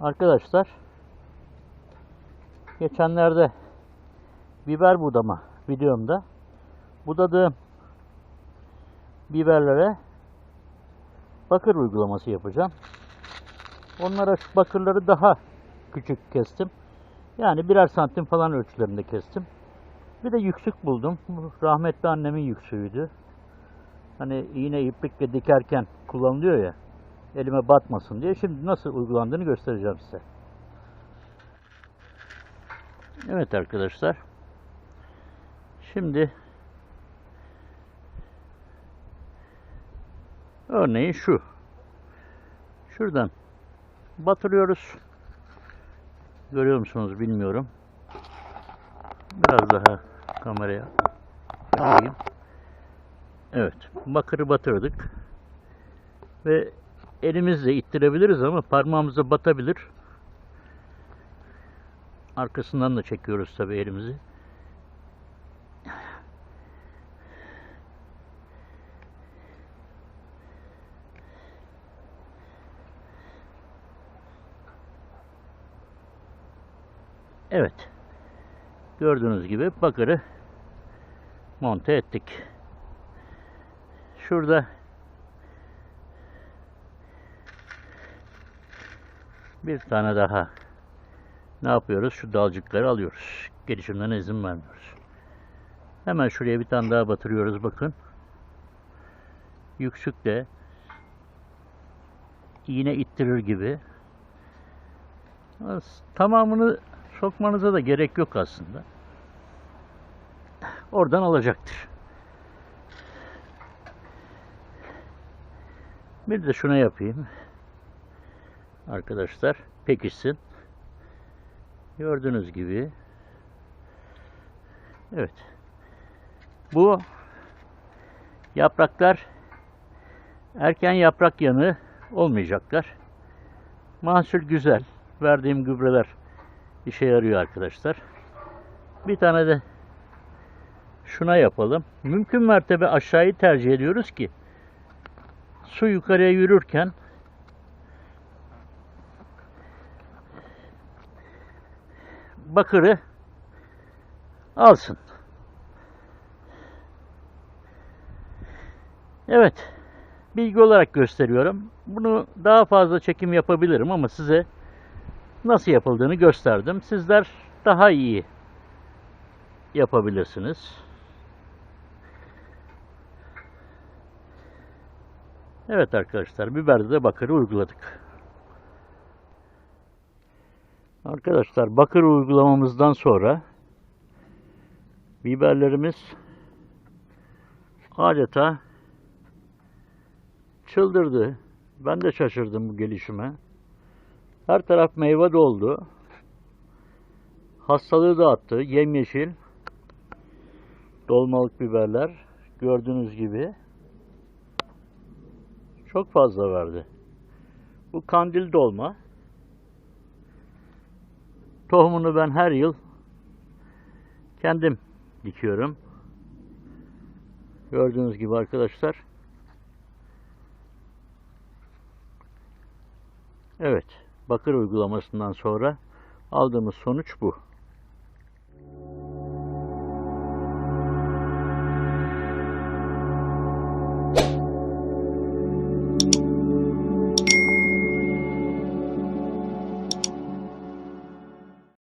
Arkadaşlar geçenlerde biber budama videomda budadığım biberlere bakır uygulaması yapacağım. Onlara şu bakırları daha küçük kestim. Yani birer santim falan ölçülerinde kestim. Bir de yüksük buldum. Bu rahmetli annemin yüksüğüydü. Hani iğne iplikle dikerken kullanılıyor ya. Elime batmasın diye. Şimdi nasıl uygulandığını göstereceğim size. Evet arkadaşlar. Şimdi örneğin şu. Şuradan batırıyoruz. Görüyor musunuz bilmiyorum. Biraz daha kameraya yapayım. Evet, bakırı batırdık. Ve elimizle ittirebiliriz ama parmağımıza batabilir. Arkasından da çekiyoruz tabi elimizi. Evet. Gördüğünüz gibi bakırı monte ettik. Şurada bir tane daha ne yapıyoruz? Şu dalcıkları alıyoruz. Gelişimden izin vermiyoruz. Hemen şuraya bir tane daha batırıyoruz bakın. Yüksük de iğne ittirir gibi. Tamamını sokmanıza da gerek yok aslında. Oradan alacaktır. Bir de şuna yapayım. Arkadaşlar pekişsin. Gördüğünüz gibi. Evet. Bu yapraklar erken yaprak yanı olmayacaklar. Mahsul güzel. Verdiğim gübreler işe yarıyor arkadaşlar. Bir tane de şuna yapalım. Mümkün mertebe aşağıyı tercih ediyoruz ki su yukarıya yürürken bakırı alsın. Evet. Bilgi olarak gösteriyorum. Bunu daha fazla çekim yapabilirim ama size nasıl yapıldığını gösterdim. Sizler daha iyi yapabilirsiniz. Evet arkadaşlar biberde de bakırı uyguladık. Arkadaşlar bakır uygulamamızdan sonra biberlerimiz adeta çıldırdı. Ben de şaşırdım bu gelişime. Her taraf meyve doldu. Hastalığı dağıttı. Yemyeşil dolmalık biberler gördüğünüz gibi çok fazla verdi. Bu kandil dolma. Tohumunu ben her yıl kendim dikiyorum. Gördüğünüz gibi arkadaşlar. Evet, bakır uygulamasından sonra aldığımız sonuç bu.